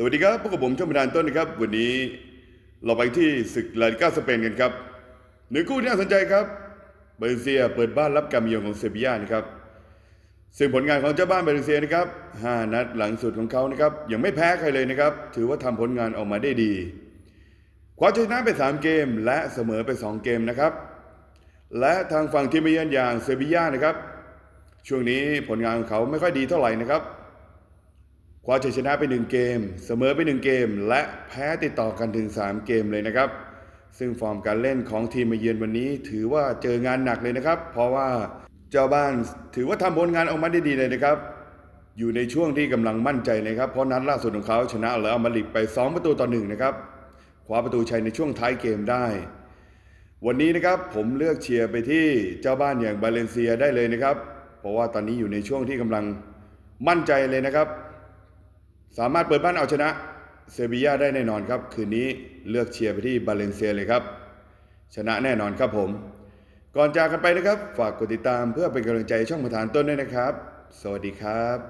สวัสดีครับพบกับผมชมพดานต้นนะครับ วันนี้เราไปที่ศึกลาลิก้าสเปนกันครับหนึ่งคู่ที่น่าสนใจครับเบอร์เซียเปิดบ้านรับการมาเยือนของเซบีย่านะครับซึ่งผลงานของเจ้าบ้านเบอร์เซียนะครับ5นัดหลังสุดของเขานะครับยังไม่แพ้ใครเลยนะครับ ถือว่าทำผลงานออกมาได้ดีคว้าชัยชนะไป 3 เกมและเสมอไป 2 เกมนะครับ และทางฝั่งทีมเยือนอย่างเซบีย่านะครับ ช่วงนี้ผลงานของเขาไม่ค่อยดีเท่าไหร่นะครับ คว้าชัยชนะไป 1 เกม เสมอไป 1 เกม และแพ้ติดต่อกันถึง 3 เกมเลยนะครับ ซึ่งฟอร์มการเล่นของทีมมาเยือนวันนี้ ถือว่าเจองานหนักเลยนะครับ เพราะว่าเจ้าบ้านถือว่าทำผลงานออกมาได้ดีเลยนะครับ อยู่ในช่วงที่กำลังมั่นใจนะครับ เพราะนัดล่าสุดของเขาชนะแล้วมาลิกไป 2 ประตูต่อหนึ่งนะครับคว้าประตูชัยในช่วงท้ายเกมได้ วันนี้นะครับผมเลือกเชียร์ไปที่เจ้าบ้านอย่างบาเลนเซียได้เลยนะครับ เพราะว่าตอนนี้อยู่ในช่วงที่กำลังมั่นใจเลยนะครับ สามารถเปิดบ้านเอาชนะเซบีย่าได้แน่นอนครับ คืนนี้เลือกเชียร์ไปที่บาเลนเซียเลยครับ ชนะแน่นอนครับผม ก่อนจากกันไปนะครับ ฝากกดติดตามเพื่อเป็นกำลังใจช่องประธานต้นด้วยนะครับ สวัสดีครับ